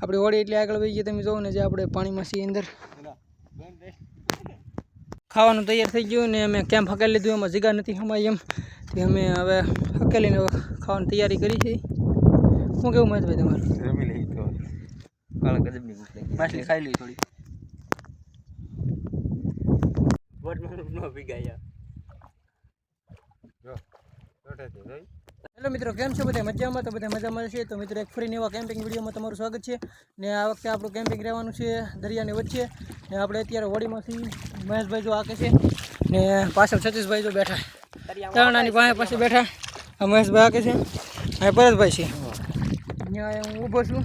આપણી હોળી એટલે આગળ વહી ગયા, તમે જોવો ને જે આપણે પાણીમાં છીએ અંદર. ખાવાનું તૈયાર થઈ ગયું ને અમે કેમ હકેલી લીધું, એમાં જગ્યા નથી હમાય એમ. અમે હવે હકેલીને ખાવાની તૈયારી કરી છે. શું કેવું મહેશભાઈ તમારું? રમી લઈ તો માછલી ખાઈ લઈ થોડી. વટમાં ન ભીગાયા હેલો મિત્રો કેમ છો બધા? મજામાં? તો બધા મજામાં છે? તો મિત્રો એક ફરીને એવા કેમ્પિંગ વિડીયોમાં તમારું સ્વાગત છે. ને આ વખતે આપણું કેમ્પિંગ રહેવાનું છે દરિયાની વચ્ચે. ને આપણે અત્યારે હોડીમાંથી મહેશભાઈ જો આકે છે. ને પાછળ સતીશભાઈ જો બેઠા. તરણાની પાસે પાસે બેઠા. આ મહેશભાઈ આકે છે. અને પરેશભાઈ છે. અહીંયા હું ઊભો છું.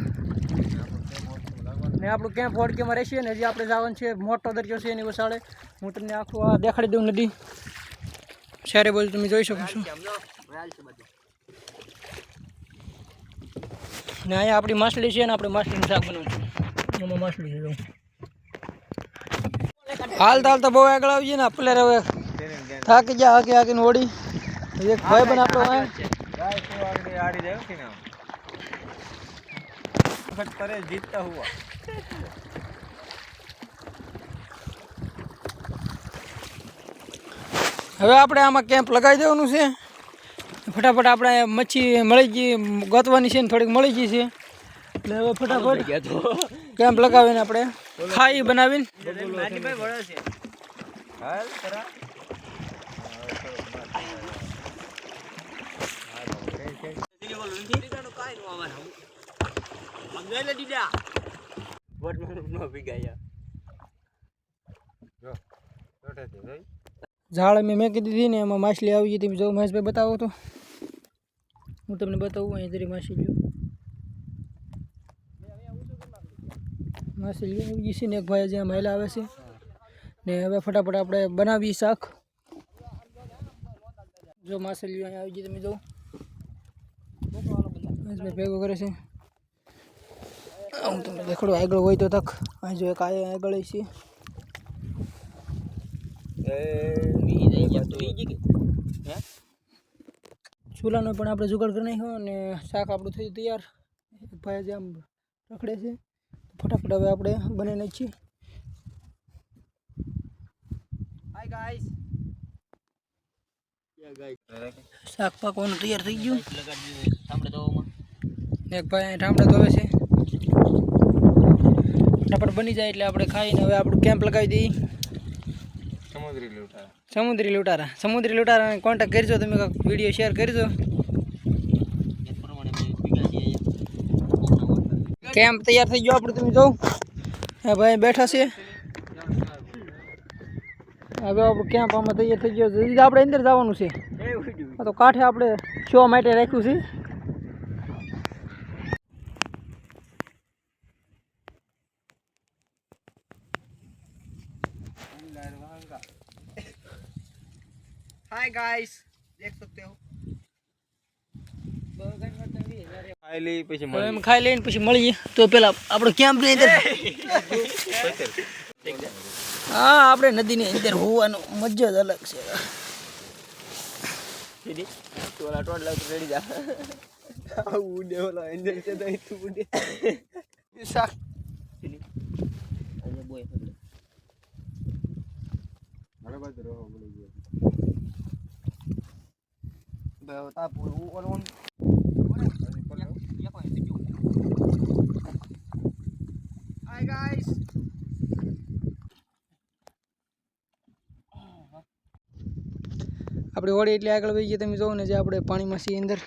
ને આપણું કેમ્પ હોડકીમાં રહેશે ને હજી આપણે જવાનું છે. મોટો દરિયો છે એની વસાડે. હું તમને આખું આ દેખાડી દઉં નદી. સારી બાજુ તમે જોઈ શકો છો. ને અહીંયા આપણી માછલી છે ને આપણે માછલીનું શાક બનાવશું એમાં માછલી છે હાલ તાલ તો બહુ આગળ આવી ને આપણે હવે થાકી ગયા હાકી હાકીને ઓડી એક ભાઈ પણ આપણો જાય જીતતા હુઆ. હવે આપણે આમાં કેમ્પ લગાવી દેવાનું છે. ફટાફટ આપણે મચ્છી મળી ગઈ ગોતવાની છે ને થોડીક મળી ગઈ છે. એટલે હવે ફટાફટ કેમ્પ લગાવીને આપણે ખાઈ બનાવીને. વટમાં ન ભીગાયા જો ઝાડ મેં મેકી દીધી ને એમાં માછલી આવી ગઈ તમે જો મહેશભાઈ બતાવો તો. હું તમને બતાવું, અહીં જરી માછલી જો. માછલી આવી ગઈ છે ને એક ભાઈ જ્યાં મહિલા આવે છે. ને હવે ફટાફટ આપણે બનાવી શાક. જો માછલી અહીંયા આવી ગઈ તમે જો. મહેશભાઈ ભેગો કરે છે. આ હું તમને દેખાડું, આગળ હોય તો તક. અહીં જો એક આ આગળ છે. ચૂલાનો પણ આપણે જુગાડ કરી નાખ્યો અને શાક આપણું થયું તૈયાર. એક ભાઈ જે આમ રખડે છે. ફટાફટ હવે આપણે બનાવી નાખીએ. હાય ગાઈસ શાક પાકવાનું તૈયાર થઈ ગયું. એક ભાઈ ઠામડા ધોવે છે. ફટાફટ બની જાય એટલે આપણે ખાઈને હવે આપણું કેમ્પ લગાવી દઈએ. સમુદ્રી લૂંટારા. સમુદ્રી લૂંટારા. સમુદ્રી લૂંટારાને કોન્ટેક્ટ કરજો તમે કાંઈક વીડિયો શેર કરજો. કેમ્પ તૈયાર થઈ ગયો આપણે તમે જોઉં હા ભાઈ બેઠા છે હવે આપણું કેમ્પ આમાં તૈયાર થઈ ગયો આપણે અંદર જવાનું છે. આ તો કાંઠે આપણે શો માટે રાખ્યું છે. हाय गाइस देख सकते हो ખાઈ લઈ પછી હવે એમ ખાઈ લઈને પછી મળીએ તો પેલા આપણો કેમ્પ ની અંદર હા આપણે નદીની અંદર હોવાનું મજા જ અલગ છે સીધી ઓલા ટોડ લાવ રેડી જા આવું ઉડે ઓલા એન્જલ છે તો તું ઉડે શાક બે તાપ હાય ગાઈસ આપણી હોળી એટલે આગળ વહી ગયા તમે જોવો ને જે આપણે પાણીમાં છીએ અંદર.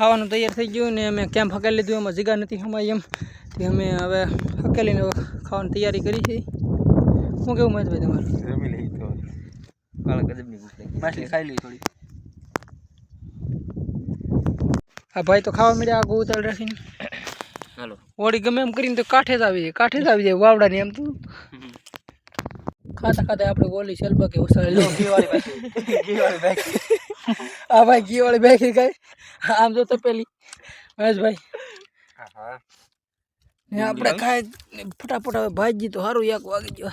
ખાવાનું તૈયાર થઈ ગયું ને અમે કેમ્પ હકેલી લીધું એમાં જગા નથી હમાય એમ. તે અમે હવે હકેલીને ખાવાની તૈયારી કરી છે. શું કેવું મહેશભાઈ તમારું? જમી લઈ તો માછલી ખાઈ લઈ થોડી. આ ભાઈ તો ખાવા મળ્યા આગળ ઉતાળ રાખીને. હાલો. હોળી ગમે એમ કરીને તો કાંઠે જ આવી જાય કાંઠે જ આવી જાય વાવડાની એમ તો. ખાતા ખાતા આપણે ઓલી સેલબા કે ઉસાળી લો આ ભાઈ ઘી વાળી બેગી ખાય. આમ જો તો પેલી. મહેશભાઈ હા ને આપણે ખાય ફટાફટ હવે ભાજી તો સારું એક વાગી ગયો.